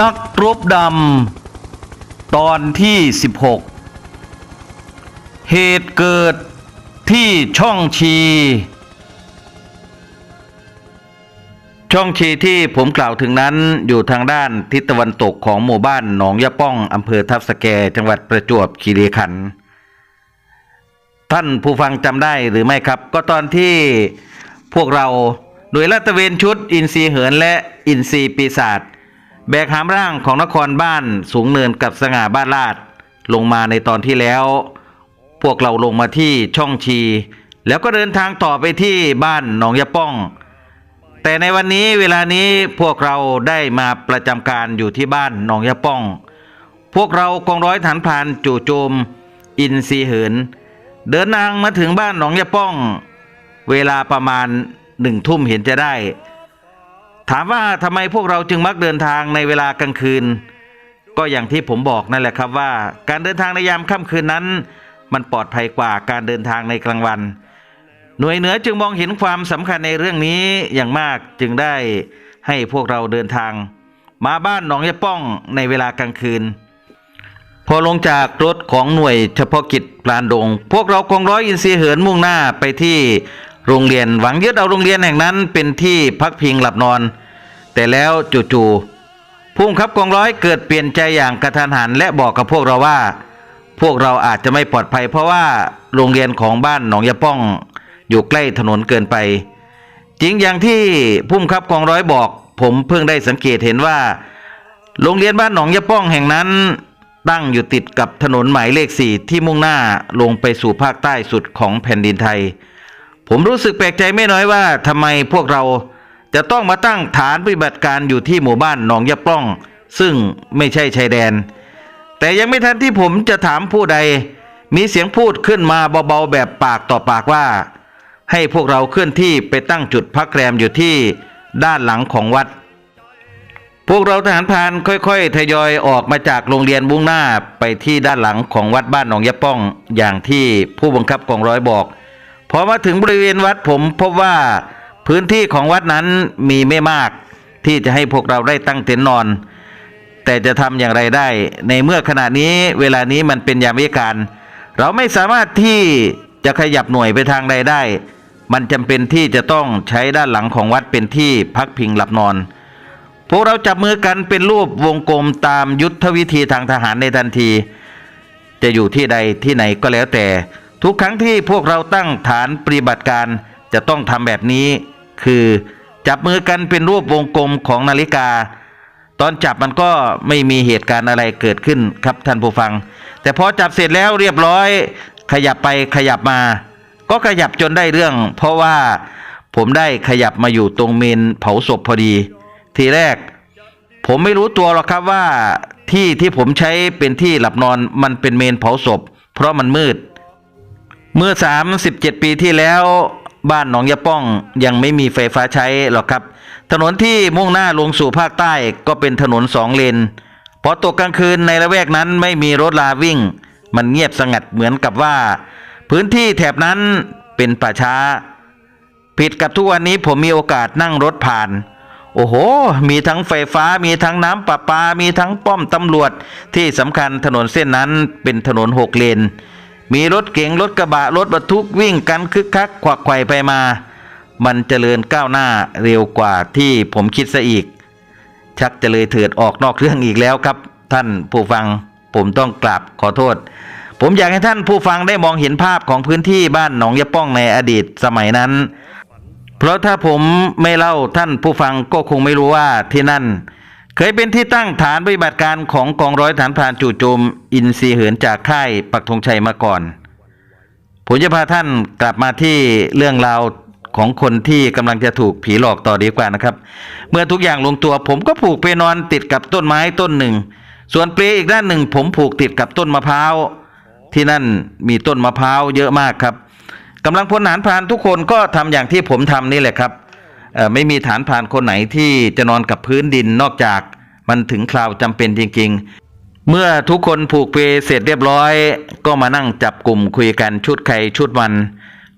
นักรบดำ ตอนที่ 16 เหตุเกิดที่ช่องชี ช่องชีที่ผมกล่าวถึงนั้นอยู่ทางด้านทิศตะวันตกของหมู่บ้านหนองยะป้องอำเภอทับสแก จังหวัดประจวบคีรีขันธ์ท่านผู้ฟังจำได้หรือไม่ครับ ก็ตอนที่พวกเราหน่วยลาดตระเวนชุด อินซีเหินและอินซีปีศาจ แบกหามร่างของนครบ้านสูงเนินกับสง่าบ้านลาด ลงมาในตอนที่แล้ว พวกเราลงมาที่ช่องชี แล้วก็เดินทางต่อไปที่บ้านหนองยะป้อง แต่ในวันนี้เวลานี้พวกเราได้มาประจำการอยู่ที่บ้านหนองยะป้อง พวกเรากองร้อยฐานพานจู่โจม อินซีเหิน เดินทางมาถึงบ้านหนองยะป้อง เวลาประมาณหนึ่งทุ่มเห็นจะได้ ถามว่าทำไมพวกเราจึงมักเดินทางในเวลากลางคืน ก็อย่างที่ผมบอกนั่นแหละครับว่า การเดินทางในยามค่ำคืนนั้น มันปลอดภัยกว่าการเดินทางในกลางวัน หน่วยเหนือจึงมองเห็นความสำคัญในเรื่องนี้อย่างมากจึงได้ให้พวกเราเดินทาง มาบ้านหนองยะป้องในเวลากลางคืน พอลงจากรถของหน่วยเฉพาะกิจพลานดง พวกเรากองร้อยอินทรีย์เหินมุ่งหน้าไปที่ โรงเรียนหวังยึดเอาโรงเรียนแห่งนั้นเป็นที่พักพิงหลับนอน แต่แล้วจู่ๆผู้บังคับกองร้อยเกิดเปลี่ยนใจอย่างกระทันหันและบอกกับพวกเราว่า พวกเราอาจจะไม่ปลอดภัย เพราะว่าโรงเรียนของบ้านหนองยะป้อง อยู่ใกล้ถนนเกินไป จริงอย่างที่ผู้บังคับกองร้อยบอก ผมเพิ่งได้สังเกตเห็นว่า โรงเรียนบ้านหนองยะป้องแห่งนั้นตั้งอยู่ติดกับถนนหมายเลขสี่ที่มุ่งหน้าลงไปสู่ภาคใต้สุดของแผ่นดินไทย ผมรู้สึกแปลกใจไม่น้อยว่าทำไมพวกเราจะต้องมาตั้งฐานปฏิบัติการอยู่ที่หมู่บ้านหนองยะป้อง ซึ่งไม่ใช่ชายแดน แต่ยังไม่ทันที่ผมจะถามผู้ใด มีเสียงพูดขึ้นมาเบาๆแบบปากต่อปากว่า ให้พวกเราเคลื่อนที่ไปตั้งจุดพักแรมอยู่ที่ด้านหลังของวัด พวกเราทหารพานค่อยๆ ทยอยออกมาจากโรงเรียนมุ่งหน้าไปที่ด้านหลังของวัดบ้านหนองยะป้องอย่างที่ผู้บังคับกองร้อยบอก พอมาถึงบริเวณวัดผมพบว่าพื้นที่ของวัดนั้นมีไม่มากที่จะให้พวกเราได้ตั้งเต็นท์นอน แต่จะทำอย่างไรได้ ในเมื่อขณะนี้เวลานี้มันเป็นยามวิการ เราไม่สามารถที่จะขยับหน่วยไปทางใดได้ มันจำเป็นที่จะต้องใช้ด้านหลังของวัดเป็นที่พักพิงหลับนอน พวกเราจับมือกันเป็นรูปวงกลมตามยุทธวิธีทางทหารในทันที จะอยู่ที่ใดที่ไหนก็แล้วแต่ ทุกครั้งที่พวกเราตั้งฐานปฏิบัติการจะต้องทำแบบนี้ คือจับมือกันเป็นรูปวงกลมของนาฬิกา ตอนจับมันก็ไม่มีเหตุการณ์อะไรเกิดขึ้นครับท่านผู้ฟัง แต่พอจับเสร็จแล้วเรียบร้อย ขยับไปขยับมา ก็ขยับจนได้เรื่อง เพราะว่าผมได้ขยับมาอยู่ตรงเมนเผาศพพอดี ทีแรก ผมไม่รู้ตัวหรอกครับว่าที่ที่ผมใช้เป็นที่หลับนอนมันเป็นเมนเผาศพ เพราะมันมืด เมื่อ 37 ปีที่แล้วบ้านหนองยะป้องยังไม่มีไฟฟ้าใช้หรอกครับ ถนนที่มุ่งหน้าลงสู่ภาคใต้ก็เป็นถนนสองเลนพอตกกลางคืนในละแวกนั้นไม่มีรถลาวิ่ง มันเงียบสงัดเหมือนกับว่า พื้นที่แถบนั้นเป็นป่าช้า ผิดกับทุกวันนี้ผมมีโอกาสนั่งรถผ่าน โอ้โห มีทั้งไฟฟ้ามีทั้งน้ำประปา มีทั้งป้อมตำรวจที่สำคัญถนนเส้นนั้นเป็นถนนหกเลน มีรถเก๋งรถกระบะรถบรรทุกวิ่งกันคึกคักขวักไขว่ไปมา มันเจริญก้าวหน้าเร็วกว่าที่ผมคิดซะอีก ชักจะเลยเถิดออกนอกเรื่องอีกแล้วครับ ท่านผู้ฟังผมต้องกราบขอโทษ ผมอยากให้ท่านผู้ฟังได้มองเห็นภาพของพื้นที่บ้านหนองยะป้องในอดีตสมัยนั้น เพราะถ้าผมไม่เล่าท่านผู้ฟังก็คงไม่รู้ว่าที่นั่น เคยเป็นที่ตั้งฐานปฏิบัติการของกองร้อยฐานพรานจู่โจม อินทรีเหินจากค่ายปักธงชัยมาก่อน ผมจะพาท่านกลับมาที่เรื่องราวของคนที่กำลังจะถูกผีหลอกต่อดีกว่านะครับ เมื่อทุกอย่างลงตัวผมก็ผูกไปนอนติดกับต้นไม้ต้นหนึ่ง ส่วนเปลอีกด้านหนึ่ง ผมผูกติดกับต้นมะพร้าวที่นั่นมีต้นมะพร้าวเยอะมากครับกำลังพลฐานพรานทุกคนก็ทำอย่างที่ผมทำนี่แหละครับ ไม่มีฐานพรานคนไหนที่จะนอนกับพื้นดินนอกจากมันถึงคราวจำเป็นจริง ๆ เมื่อทุกคนผูกเปเสร็จเรียบร้อย ก็มานั่งจับกลุ่มคุยกันชุดใครชุดมัน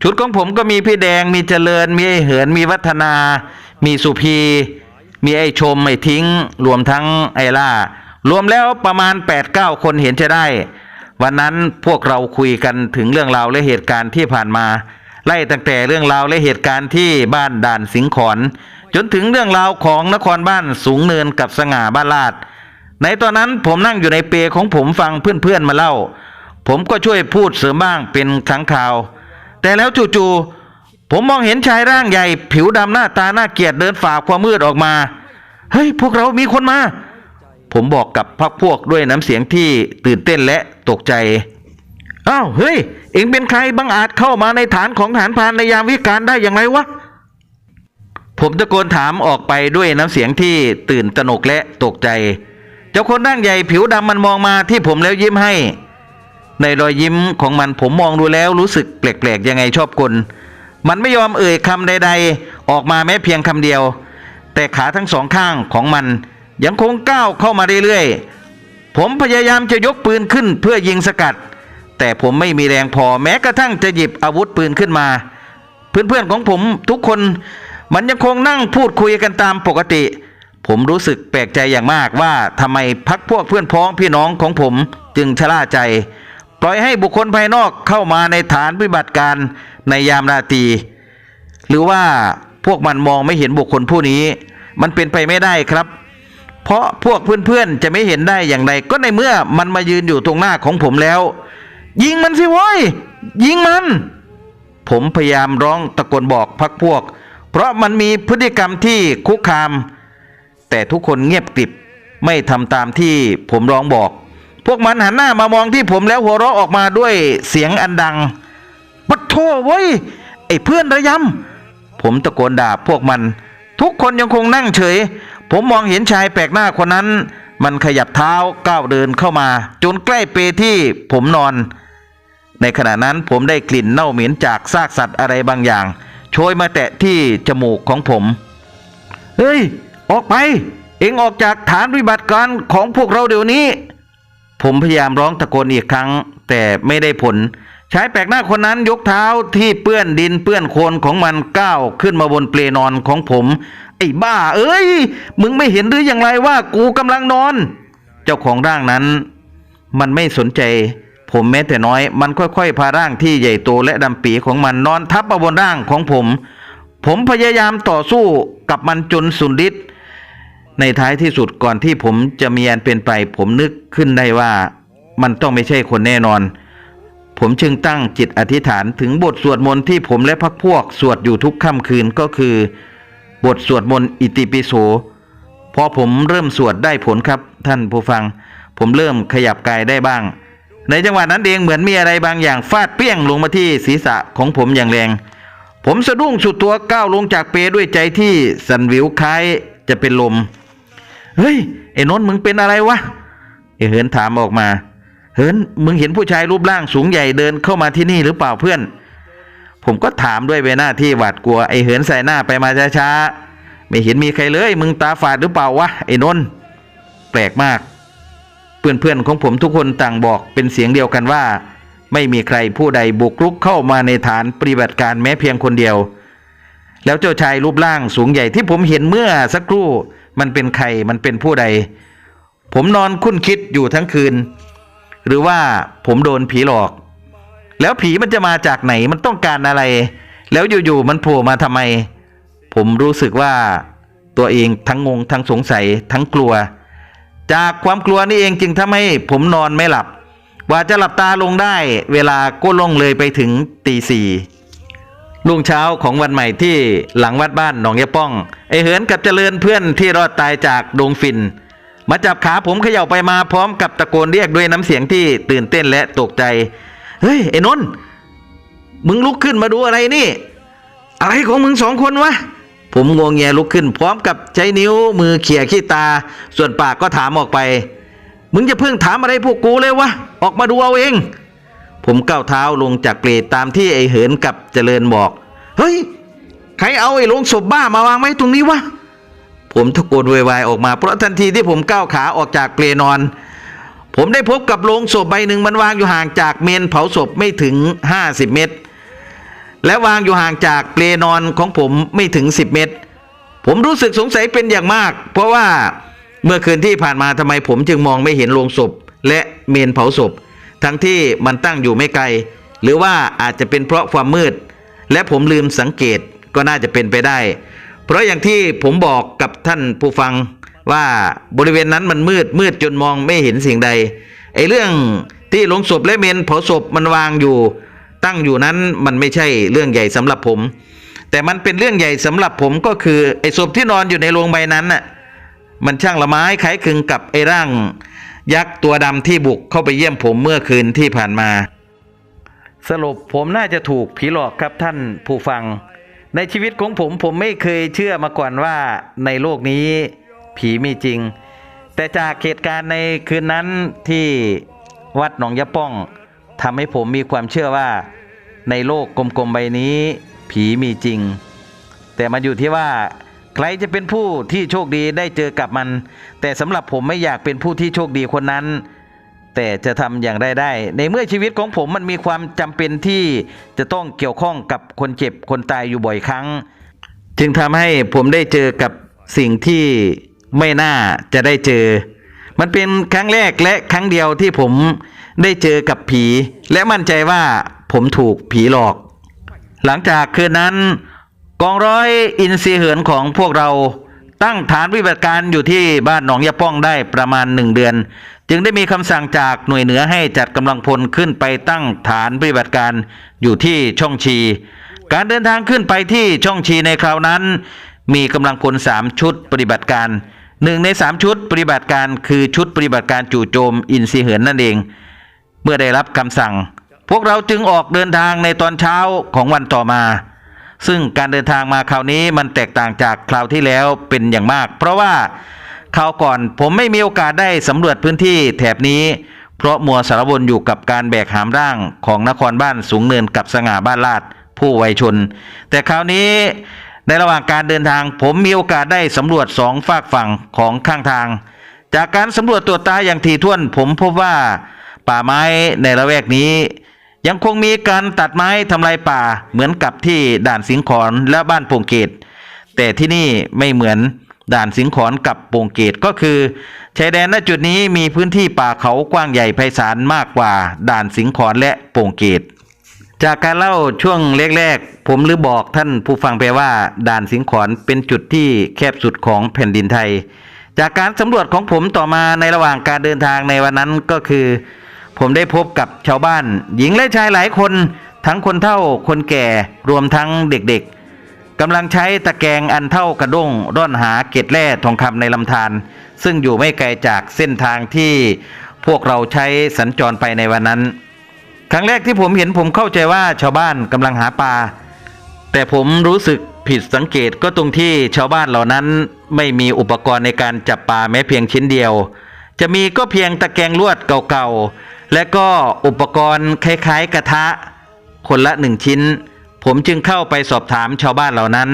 ชุดของผมก็มีพี่แดงมีเจริญ มีไอเหินมีวัฒนา มีสุพี มีไอ้ชมไอ้ทิ้ง รวมทั้งไอล่ารวมแล้วประมาณ8ปดเก้าคนเห็นจะได้ วันนั้นพวกเราคุยกันถึงเรื่องราวและเหตุการณ์ที่ผ่านมา ไล่ตั้งแต่เรื่องราวและเหตุการณ์ที่บ้านด่านสิงขอน จนถึงเรื่องราวของนครบ้านสูงเนินกับสง่าบ้านลาด ในตอนนั้นผมนั่งอยู่ในเปของผมฟังเพื่อนๆมาเล่า ผมก็ช่วยพูดเสริมบ้างเป็นครั้งคราว แต่แล้วจู่ๆผมมองเห็นชายร่างใหญ่ ผิวดำหน้าตาน่าเกลียดเดินฝ่าความมืดออกมาเฮ้ยพวกเรามีคนมา ผมบอกกับพักพวกด้วยน้ำเสียงที่ตื่นเต้นและตกใจ อ้าวเฮ้ย เอ็งเป็นใครบังอาจเข้ามาในฐานของทหารพานในยามวิกาลได้อย่างไรวะ ผมตะโกนถามออกไปด้วยน้ำเสียงที่ตื่นตระหนกและตกใจ เจ้าคนร่างใหญ่ผิวดำมันมองมาที่ผมแล้วยิ้มให้ ในรอยยิ้มของมันผมมองดูแล้วรู้สึกแปลกๆยังไงชอบกลมันไม่ยอมเอ่ยคำใด ๆ ออกมาแม้เพียงคำเดียว แต่ขาทั้งสองข้างของมันยังคงก้าวเข้ามาเรื่อยๆ ผมพยายามจะยกปืนขึ้นเพื่อยิงสกัด แต่ผมไม่มีแรงพอแม้กระทั่งจะหยิบอาวุธปืนขึ้นมา เพื่อนๆของผมทุกคนมันยังคงนั่งพูดคุยกันตามปกติ ผมรู้สึกแปลกใจอย่างมากว่าทำไมพักพวกเพื่อนพ้องพี่น้องของผมจึงชะล่าใจ ปล่อยให้บุคคลภายนอกเข้ามาในฐานปฏิบัติการในยามราตรีหรือว่าพวกมันมองไม่เห็นบุคคลผู้นี้ มันเป็นไปไม่ได้ครับ เพราะพวกเพื่อนๆจะไม่เห็นได้อย่างไร ก็ในเมื่อมันมายืนอยู่ตรงหน้าของผมแล้ว ยิงมันสิโว้ย ยิงมัน ผมพยายามร้องตะโกนบอกพักพวก เพราะมันมีพฤติกรรมที่คุกคาม แต่ทุกคนเงียบกริบไม่ทำตามที่ผมร้องบอก พวกมันหันหน้ามามองที่ผมแล้วหัวเราะออกมาด้วยเสียงอันดังปัดโทเว้ยไอ้เพื่อนระยำผมตะโกนด่าพวกมัน ทุกคนยังคงนั่งเฉย ผมมองเห็นชายแปลกหน้าคนนั้น มันขยับเท้าก้าวเดินเข้ามา จนใกล้เปที่ผมนอน ในขณะนั้นผมได้กลิ่นเน่าเหม็นจากซากสัตว์อะไรบางอย่างโชยมาแตะที่จมูกของผม เฮ้ย ออกไป เอ็งออกจากฐานปฏิบัติการของพวกเราเดี๋ยวนี้ ผมพยายามร้องตะโกนอีกครั้ง แต่ไม่ได้ผล ชายแปลกหน้าคนนั้นยกเท้าที่เปื้อนดินเปื้อนโคลนของมันก้าวขึ้นมาบนเปลนอนของผม ไอ้บ้า เอ้ย มึงไม่เห็นหรืออย่างไรว่ากูกำลังนอน เจ้าของร่างนั้น มันไม่สนใจ ผมแม้แต่น้อย มันค่อยๆ พาร่างที่ใหญ่โตและดำปีของมันนอนทับบนร่างของผม ผมพยายามต่อสู้กับมันจนสุดฤทธิ์ในท้ายที่สุดก่อนที่ผมจะมีอันเป็นไป ผมนึกขึ้นได้ว่ามันต้องไม่ใช่คนแน่นอน ผมจึงตั้งจิตอธิษฐานถึงบทสวดมนต์ที่ผมและพักพวกสวดอยู่ทุกค่ำคืนก็คือ บทสวดมนต์อิติปิโสพอผมเริ่มสวดได้ผลครับท่านผู้ฟัง ผมเริ่มขยับกายได้บ้าง ในจังหวะนั้นเองเหมือนมีอะไรบางอย่างฟาดเปี้ยงลงมาที่ศีรษะของผมอย่างแรง ผมสะดุ้งสุดตัวก้าวลงจากเปด้วยใจที่สั่นวิวคล้ายจะเป็นลม เฮ้ยไอ้นนท์มึงเป็นอะไรวะไอ้เหินถามออกมา เหินมึงเห็นผู้ชายรูปร่างสูงใหญ่เดินเข้ามาที่นี่หรือเปล่าเพื่อน ผมก็ถามด้วยใบหน้าที่หวาดกลัวไอ้เหินใส่หน้าไปมาช้าๆไม่เห็นมีใครเลย มึงตาฝาดหรือเปล่าวะไอ้นนท์แปลกมาก เพื่อนๆของผมทุกคนต่างบอกเป็นเสียงเดียวกันว่า ไม่มีใครผู้ใดบุกรุกเข้ามาในฐานปฏิบัติการแม้เพียงคนเดียว แล้วเจ้าชายรูปร่างสูงใหญ่ที่ผมเห็นเมื่อสักครู่มันเป็นใครมันเป็นผู้ใด ผมนอนคุ้นคิดอยู่ทั้งคืน หรือว่าผมโดนผีหลอก แล้วผีมันจะมาจากไหนมันต้องการอะไร แล้วอยู่ๆมันโผล่มาทำไม ผมรู้สึกว่าตัวเองทั้งงงทั้งสงสัยทั้งกลัว จากความกลัวนี่เองจึงทำให้ผมนอนไม่หลับ ว่าจะหลับตาลงได้ เวลาก็ลงเลยไปถึงตีสี่รุ่งเช้าของวันใหม่ที่หลังวัดบ้านหนองยะป้อง ไอเหินกับเจริญเพื่อนที่รอดตายจากดงฟิน มาจับขาผมเขย่าไปมาพร้อมกับตะโกนเรียกด้วยน้ำเสียงที่ตื่นเต้นและตกใจ เฮ้ย ไอ้นนท์มึงลุกขึ้นมาดูอะไรนี่ อะไรของมึงสองคนวะ ผมงวงแงลุกขึ้น พร้อมกับใช้นิ้วมือเขี่ยขี้ตา ส่วนปากก็ถามออกไป มึงจะเพิ่งถามอะไรพวกกูเลยวะ ออกมาดูเอาเอง ผมก้าวเท้าลงจากเปลตามที่ไอ้เหินกับเจริญบอก เฮ้ย ใครเอาไอ้ลงศพบ้ามาวางไว้ตรงนี้วะ ผมตะโกนวยวายออกมาเพราะทันทีที่ผมก้าวขาออกจากเปลนอน ผมได้พบกับโลงศพใบหนึ่งมันวางอยู่ห่างจากเมนเผาศพไม่ถึง 50 เมตร และวางอยู่ห่างจากเปลนอนของผมไม่ถึง 10 เมตรผผมรู้สึกสงสัยเป็นอย่างมาก เพราะว่าเมื่อคืนที่ผ่านมาทำไมผมจึงมองไม่เห็นโลงศพ และเมนเผาศพ ทั้งที่มันตั้งอยู่ไม่ไกล หรือว่าอาจจะเป็นเพราะความมืด และผมลืมสังเกตก็น่าจะเป็นไปได้ เพราะอย่างที่ผมบอกกับท่านผู้ฟังว่าบริเวณนั้นมันมืดมืดจนมองไม่เห็นสิ่งใดไอ้เรื่องที่โลงศพและเมนเผาศพมันวางอยู่ ตั้งอยู่นั้นมันไม่ใช่เรื่องใหญ่สำหรับผม แต่มันเป็นเรื่องใหญ่สำหรับผมก็คือไอ้ศพที่นอนอยู่ในโรงใบนั้นน่ะมันช่างละไม้คล้ายคลึงกับไอ้ร่าง ยักษ์ตัวดำที่บุกเข้าไปเยี่ยมผมเมื่อคืนที่ผ่านมา สรุปผมน่าจะถูกผีหลอกครับท่านผู้ฟัง ในชีวิตของผมผมไม่เคยเชื่อมาก่อนว่าในโลกนี้ผีมีจริง แต่จากเหตุการณ์ในคืนนั้นที่วัดหนองยะป้อง ทำให้ผมมีความเชื่อว่า ในโลกกลมๆใบนี้ ผีมีจริง แต่มาอยู่ที่ว่า ใครจะเป็นผู้ที่โชคดีได้เจอกับมัน แต่สำหรับผมไม่อยากเป็นผู้ที่โชคดีคนนั้น แต่จะทำอย่างไรได้ ในเมื่อชีวิตของผมมันมีความจำเป็นที่จะต้องเกี่ยวข้องกับคนเจ็บคนตายอยู่บ่อยครั้ง จึงทำให้ผมได้เจอกับสิ่งที่ไม่น่าจะได้เจอ มันเป็นครั้งแรกและครั้งเดียวที่ผม ได้เจอกับผี และมั่นใจว่าผมถูกผีหลอก หลังจากคืนนั้น กองร้อยอินซีเหินของพวกเราตั้งฐานปฏิบัติการอยู่ที่บ้านหนองยะป้องได้ประมาณหนึ่งเดือน จึงได้มีคำสั่งจากหน่วยเหนือให้จัดกำลังพลขึ้นไปตั้งฐานปฏิบัติการอยู่ที่ช่องชี การเดินทางขึ้นไปที่ช่องชีในคราวนั้น มีกำลังพลสามชุดปฏิบัติการหนึ่งในสามชุดปฏิบัติการคือชุดปฏิบัติการจู่โจมอินซีเหินนั่นเอง เมื่อได้รับคำสั่ง พวกเราจึงออกเดินทางในตอนเช้าของวันต่อมา ซึ่งการเดินทางมาคราวนี้มันแตกต่างจากคราวที่แล้วเป็นอย่างมาก เพราะว่าคราวก่อนผมไม่มีโอกาสได้สำรวจพื้นที่แถบนี้ เพราะมัวสารวนอยู่กับการแบกหามร่างของนครบ้านสูงเนินกับสง่าบ้านลาดผู้วัยชน แต่คราวนี้ในระหว่างการเดินทางผมมีโอกาสได้สำรวจสองฝากฝั่งของข้างทาง จากการสำรวจตัวตาอย่างถี่ถ้วนผมพบว่า ป่าไม้ในละแวกนี้ ยังคงมีการตัดไม้ทำลายป่าเหมือนกับที่ด่านสิงขอนและบ้านโป่งเกต แต่ที่นี่ไม่เหมือนด่านสิงขอนกับโป่งเกตก็คือชายแดนณจุดนี้มีพื้นที่ป่าเขากว้างใหญ่ไพศาลมากกว่าด่านสิงขอนและโป่งเกต จากการเล่าช่วงแรกๆ ผมลือบอกท่านผู้ฟังไปว่าด่านสิงขอนเป็นจุดที่แคบสุดของแผ่นดินไทย จากการสำรวจของผมต่อมาในระหว่างการเดินทางในวันนั้นก็คือ ผมได้พบกับชาวบ้าน หญิงและชายหลายคน ทั้งคนเฒ่าคนแก่รวมทั้งเด็กๆกำลังใช้ตะแกรงอันเท่ากระด้งร่อนหาเกล็ดแร่ทองคำในลำธารซึ่งอยู่ไม่ไกลจากเส้นทางที่พวกเราใช้สัญจรไปในวันนั้น ครั้งแรกที่ผมเห็นผมเข้าใจว่าชาวบ้านกำลังหาปลาแต่ผมรู้สึกผิดสังเกตก็ตรงที่ชาวบ้านเหล่านั้นไม่มีอุปกรณ์ในการจับปลาแม้เพียงชิ้นเดียว จะมีก็เพียงตะแกรงลวดเก่าๆ และก็อุปกรณ์คล้ายๆกระทะ คนละหนึ่งชิ้น ผมจึงเข้าไปสอบถามชาวบ้านเหล่านั้น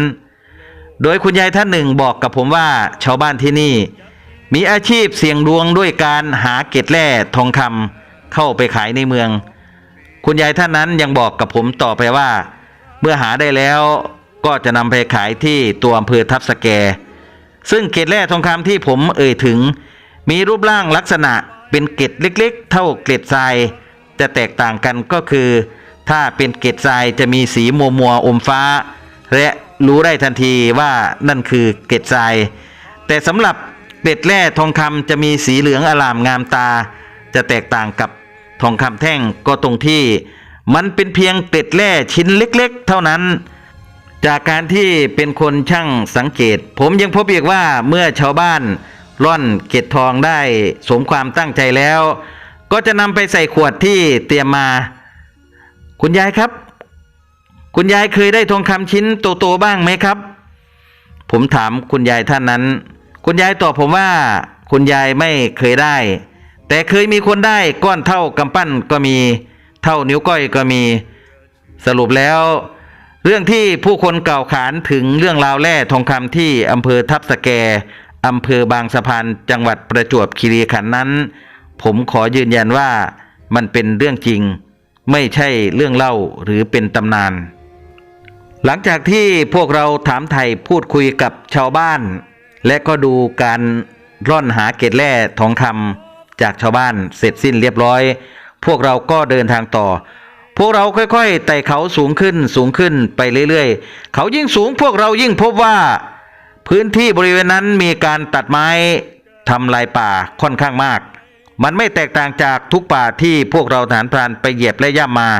โดยคุณยายท่านหนึ่งบอกกับผมว่าชาวบ้านที่นี่ มีอาชีพเสี่ยงดวงด้วยการหาเกล็ดแร่ทองคำเข้าไปขายในเมือง คุณยายท่านนั้นยังบอกกับผมต่อไปว่า เมื่อหาได้แล้วก็จะนำไปขายที่ตัวอำเภอทับสแก ซึ่งเกล็ดแร่ทองคำที่ผมเอ่ยถึง มีรูปร่างลักษณะ เป็นเกล็ดเล็กๆ เท่าเกล็ดทราย จะแตกต่างกันก็คือ ถ้าเป็นเกล็ดทรายจะมีสีมัวมัวๆอมฟ้า และรู้ได้ทันทีว่านั่นคือเกล็ดทราย แต่สำหรับเกล็ดแร่ทองคำจะมีสีเหลืองอลามงามตา จะแตกต่างกับทองคำแท่งก็ตรงที่ มันเป็นเพียงเกล็ดแร่ชิ้นเล็กๆ เท่านั้นจากการที่เป็นคนช่างสังเกต ผมยังพบอีกว่าเมื่อชาวบ้าน ร่อนเกล็ดทองได้สมความตั้งใจแล้ว ก็จะนำไปใส่ขวดที่เตรียมมา คุณยายครับ คุณยายเคยได้ทองคำชิ้นโตๆบ้างไหมครับ ผมถามคุณยายท่านนั้น คุณยายตอบผมว่า คุณยายไม่เคยได้ แต่เคยมีคนได้ก้อนเท่ากำปั้นก็มี เท่านิ้วก้อยก็มี สรุปแล้วเรื่องที่ผู้คนกล่าวขานถึงเรื่องราวแร่ทองคำที่อำเภอทับสแก อำเภอบางสะพานจังหวัดประจวบคีรีขันธ์นั้น ผมขอยืนยันว่ามันเป็นเรื่องจริง ไม่ใช่เรื่องเล่าหรือเป็นตำนาน หลังจากที่พวกเราถามไถ่พูดคุยกับชาวบ้าน และก็ดูการร่อนหาเกล็ดแร่ทองคำจากชาวบ้านเสร็จสิ้นเรียบร้อย พวกเราก็เดินทางต่อพวกเราค่อยๆไต่เขาสูงขึ้นสูงขึ้นไปเรื่อยๆ เขายิ่งสูงพวกเรายิ่งพบว่า พื้นที่บริเวณนั้นมีการตัดไม้ทำลายป่าค่อนข้างมาก มันไม่แตกต่างจากทุกป่าที่พวกเราฐานพรานไปเหยียบและย่ำมา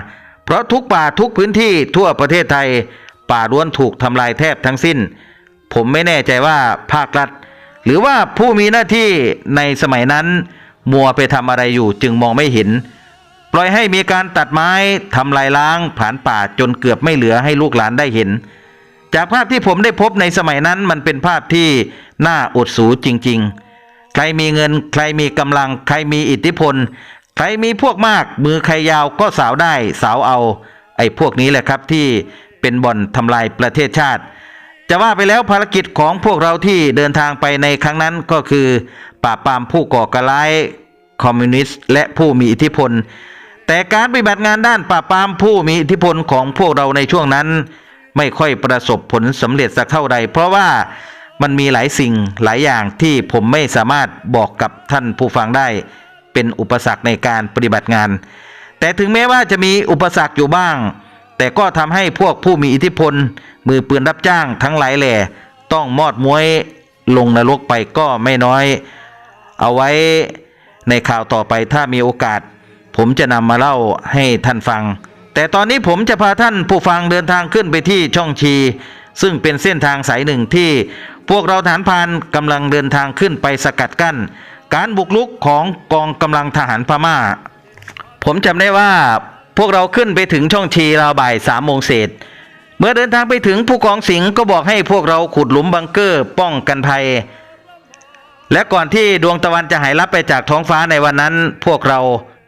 เพราะทุกป่าทุกพื้นที่ทั่วประเทศไทย ป่าล้วนถูกทำลายแทบทั้งสิ้น ผมไม่แน่ใจว่าภาครัฐ หรือว่าผู้มีหน้าที่ในสมัยนั้นมัวไปทำอะไรอยู่จึงมองไม่เห็น ปล่อยให้มีการตัดไม้ทำลายล้างผ่านป่าจนเกือบไม่เหลือให้ลูกหลานได้เห็น จากภาพที่ผมได้พบในสมัยนั้นมันเป็นภาพที่น่าอดสูจริง ๆ ใครมีเงิน ใครมีกำลัง ใครมีอิทธิพล ใครมีพวกมาก มือใครยาวก็สาวได้สาวเอา ไอ้พวกนี้แหละครับที่เป็นบ่อนทำลายประเทศชาติ จะว่าไปแล้วภารกิจของพวกเราที่เดินทางไปในครั้งนั้นก็คือปราบปรามผู้ก่อการร้ายคอมมิวนิสต์และผู้มีอิทธิพล แต่การปฏิบัติงานด้านปราบปรามผู้มีอิทธิพลของพวกเราในช่วงนั้น ไม่ค่อยประสบผลสำเร็จสักเท่าใดเพราะว่ามันมีหลายสิ่งหลายอย่างที่ผมไม่สามารถบอกกับท่านผู้ฟังได้ เป็นอุปสรรคในการปฏิบัติงาน แต่ถึงแม้ว่าจะมีอุปสรรคอยู่บ้าง แต่ก็ทำให้พวกผู้มีอิทธิพล มือปืนรับจ้างทั้งหลายแหล่ต้องมอดมวยลงนรกไปก็ไม่น้อย เอาไว้ในข่าวต่อไปถ้ามีโอกาส ผมจะนำมาเล่าให้ท่านฟัง แต่ตอนนี้ผมจะพาท่านผู้ฟังเดินทางขึ้นไปที่ช่องชี ซึ่งเป็นเส้นทางสายหนึ่งที่พวกเราฐานพานกำลังเดินทางขึ้นไปสกัดกั้น การบุกรุกของกองกำลังทหารพม่า ผมจำได้ว่าพวกเราขึ้นไปถึงช่องชีราวบ่ายสามโมงเศษ เมื่อเดินทางไปถึงผู้กองสิงห์ก็บอกให้พวกเราขุดหลุมบังเกอร์ป้องกันภัย และก่อนที่ดวงตะวันจะหายลับไปจากท้องฟ้าในวันนั้น พวกเรา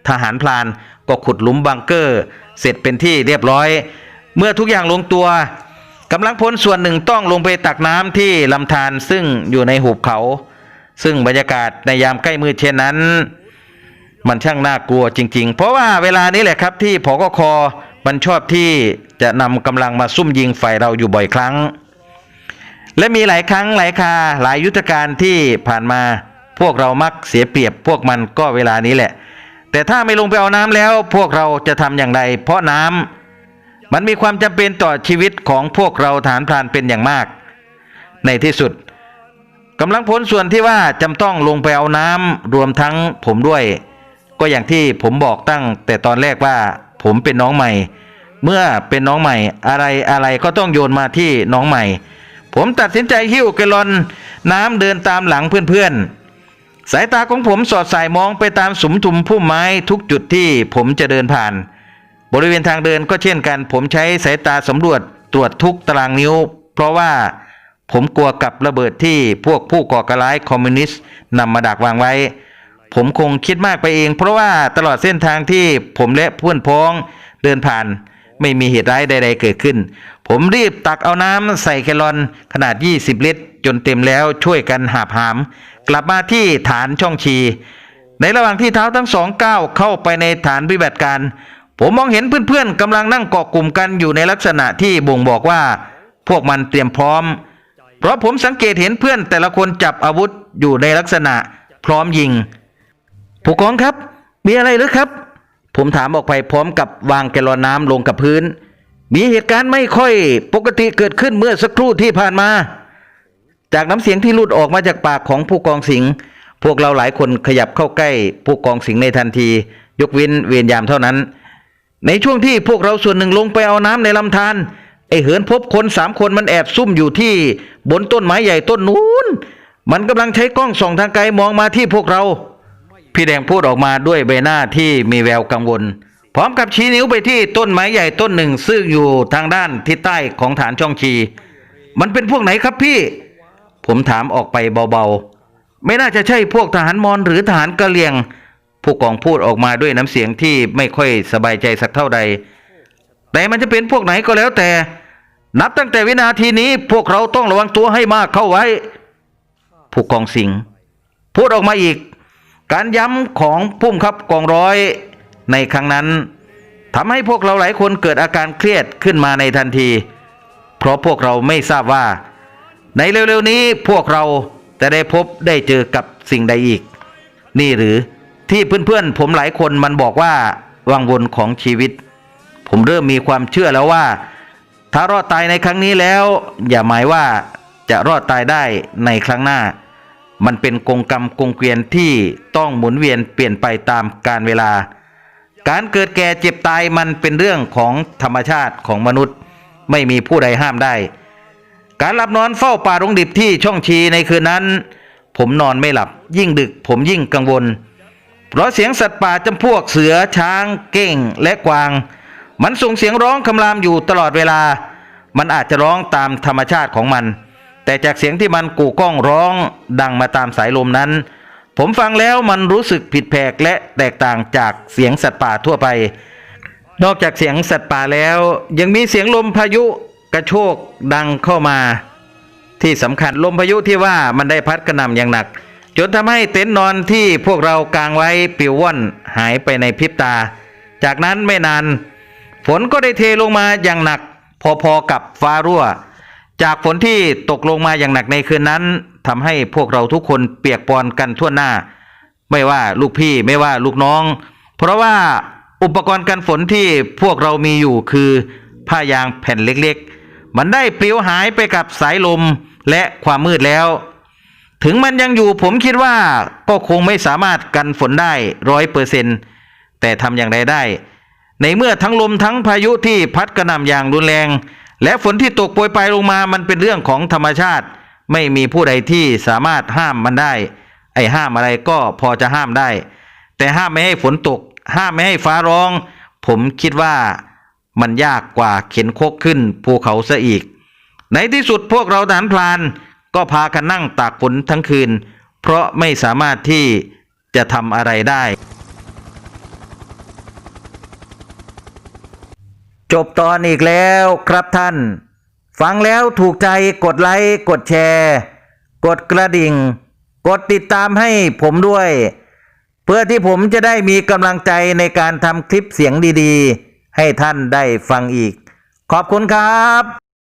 ทหารพลาน ก็ขุดหลุมบังเกอร์ เสร็จเป็นที่เรียบร้อย เมื่อทุกอย่างลงตัวกำลังพลส่วนหนึ่งต้องลงไปตักน้ำที่ลำธารซึ่งอยู่ในหุบเขา ซึ่งบรรยากาศในยามใกล้มืดเช่นนั้น มันช่างน่ากลัวจริง ๆ เพราะว่าเวลานี้แหละครับที่พกคอมันชอบที่จะนำกำลังมาซุ่มยิงฝ่ายเราอยู่บ่อยครั้ง และมีหลายครั้งหลายคาหลายยุทธการที่ผ่านมา พวกเรามักเสียเปรียบพวกมันก็เวลานี้แหละ แต่ถ้าไม่ลงไปเอาน้ำแล้ว พวกเราจะทำอย่างไร เพราะน้ำมันมีความจำเป็นต่อชีวิตของพวกเราฐานพรานเป็นอย่างมาก ในที่สุดกำลังพลส่วนที่ว่าจำต้องลงไปเอาน้ำรวมทั้งผมด้วย ก็อย่างที่ผมบอกตั้ง แต่ตอนแรกว่าผมเป็นน้องใหม่ เมื่อเป็นน้องใหม่ อะไรอะไรก็ต้องโยนมาที่น้องใหม่ ผมตัดสินใจหิ้วแกลอน น้ำเดินตามหลังเพื่อนๆ สายตาของผมสอดสายมองไปตามสมทุมพุ่มไม้ทุกจุดที่ผมจะเดินผ่าน บริเวณทางเดินก็เช่นกัน ผมใช้สายตาสำรวจตรวจทุกตารางนิ้ว เพราะว่าผมกลัวกับระเบิดที่พวกผู้ก่อการร้ายคอมมิวนิสต์นำมาดักวางไว้ ผมคงคิดมากไปเอง เพราะว่าตลอดเส้นทางที่ผมและเพื่อนพ้องเดินผ่านไม่มีเหตุร้ายใด ๆ เกิดขึ้น ผมรีบตักเอาน้ำใส่แกลลอนขนาด 20 ลิตร จนเต็มแล้วช่วยกันหาบหาม กลับมาที่ฐานช่องชี ในระหว่างที่เท้าทั้งสองก้าวเข้าไปในฐานปฏิบัติการ ผมมองเห็นเพื่อนๆกำลังนั่งเกาะกลุ่มกันอยู่ในลักษณะที่บ่งบอกว่า พวกมันเตรียมพร้อม เพราะผมสังเกตเห็นเพื่อนแต่ละคนจับอาวุธอยู่ในลักษณะพร้อมยิง ผู้กองครับ มีอะไรหรือครับ ผมถามออกไปพร้อมกับวางแกลอนน้ำลงกับพื้น มีเหตุการณ์ไม่ค่อยปกติเกิดขึ้นเมื่อสักครู่ที่ผ่านมา จากน้ำเสียงที่หลุดออกมาจากปากของผู้กองสิงห์พวกเราหลายคนขยับเข้าใกล้ผู้กองสิงห์ในทันที ยกเว้นเวรยามเท่านั้น ในช่วงที่พวกเราส่วนหนึ่งลงไปเอาน้ำในลำธารไอเหินพบคนสามคนมันแอบซุ่มอยู่ที่ บนต้นไม้ใหญ่ต้นนู้น มันกำลังใช้กล้องส่องทางไกลมองมาที่พวกเรา พี่แดงพูดออกมาด้วยใบหน้าที่มีแววกังวล พร้อมกับชี้นิ้วไปที่ต้นไม้ใหญ่ต้นหนึ่งซึ่งอยู่ทางด้านทิศใต้ของฐานช่องชี มันเป็นพวกไหนครับพี่ ผมถามออกไปเบาๆ ไม่น่าจะใช่พวกทหารมอญหรือทหารกะเหรี่ยง ผู้กองพูดออกมาด้วยน้ำเสียงที่ไม่ค่อยสบายใจสักเท่าใด แต่มันจะเป็นพวกไหนก็แล้วแต่ นับตั้งแต่วินาทีนี้พวกเราต้องระวังตัวให้มากเข้าไว้ ผู้กองสิงห์พูดออกมาอีก การย้ำของพุ่มครับกองร้อยในครั้งนั้นทำให้พวกเราหลายคนเกิดอาการเครียดขึ้นมาในทันที เพราะพวกเราไม่ทราบว่า ในเร็วๆนี้พวกเราจะได้พบได้เจอกับสิ่งใดอีก นี่หรือที่เพื่อนๆผมหลายคนมันบอกว่าวังวนของชีวิต ผมเริ่มมีความเชื่อแล้วว่า ถ้ารอดตายในครั้งนี้แล้ว อย่าหมายว่าจะรอดตายได้ในครั้งหน้า มันเป็นกงกรรมกงเกวียนที่ต้องหมุนเวียนเปลี่ยนไปตามกาลเวลา การเกิดแก่เจ็บตายมันเป็นเรื่องของธรรมชาติของมนุษย์ ไม่มีผู้ใดห้ามได้ การหลับนอนเฝ้าป่ารงดิบที่ช่องชีในคืนนั้น ผมนอนไม่หลับ ยิ่งดึกผมยิ่งกังวล เพราะเสียงสัตว์ป่าจำพวกเสือช้าง เก้งและกวาง มันส่งเสียงร้องคำรามอยู่ตลอดเวลา มันอาจจะร้องตามธรรมชาติของมัน แต่จากเสียงที่มันกู่ก้องร้องดังมาตามสายลมนั้น ผมฟังแล้วมันรู้สึกผิดแผกและแตกต่างจากเสียงสัตว์ป่าทั่วไป นอกจากเสียงสัตว์ป่าแล้ว ยังมีเสียงลมพายุ กระโชกดังเข้ามา ที่สำคัญลมพายุที่ว่ามันได้พัดกระหน่ำอย่างหนัก จนทำให้เต็นท์นอนที่พวกเรากางไว้ปิวว่อนหายไปในพริบตา จากนั้นไม่นานฝนก็ได้เทลงมาอย่างหนัก พอๆกับฟ้ารั่ว จากฝนที่ตกลงมาอย่างหนักในคืนนั้นทำให้พวกเราทุกคนเปียกปอนกันทั่วหน้า ไม่ว่าลูกพี่ไม่ว่าลูกน้อง เพราะว่าอุปกรณ์กันฝนที่พวกเรามีอยู่คือผ้ายางแผ่นเล็กๆ มันได้ปลิวหายไปกับสายลมและความมืดแล้ว ถึงมันยังอยู่ผมคิดว่าก็คงไม่สามารถกันฝนได้ร้อยเปอร์เซนแต่ทำอย่างไรได้ ในเมื่อทั้งลมทั้งพายุที่พัดกระหน่ำอย่างรุนแรง และฝนที่ตกโปรยปลายลงมามันเป็นเรื่องของธรรมชาติ ไม่มีผู้ใดที่สามารถห้ามมันได้ ไอ้ห้ามอะไรก็พอจะห้ามได้ แต่ห้ามไม่ให้ฝนตก ห้ามไม่ให้ฟ้าร้อง ผมคิดว่า มันยากกว่าเข็นโคกขึ้นภูเขาซะอีก ในที่สุดพวกเราทหารพลานก็พากันนั่งตากฝนทั้งคืน เพราะไม่สามารถที่จะทำอะไรได้ จบตอนอีกแล้วครับท่าน ฟังแล้วถูกใจกดไลค์กดแชร์ กดกระดิ่ง กดติดตามให้ผมด้วย เพื่อที่ผมจะได้มีกำลังใจในการทำคลิปเสียงดีๆ ให้ท่านได้ฟังอีก ขอบคุณครับ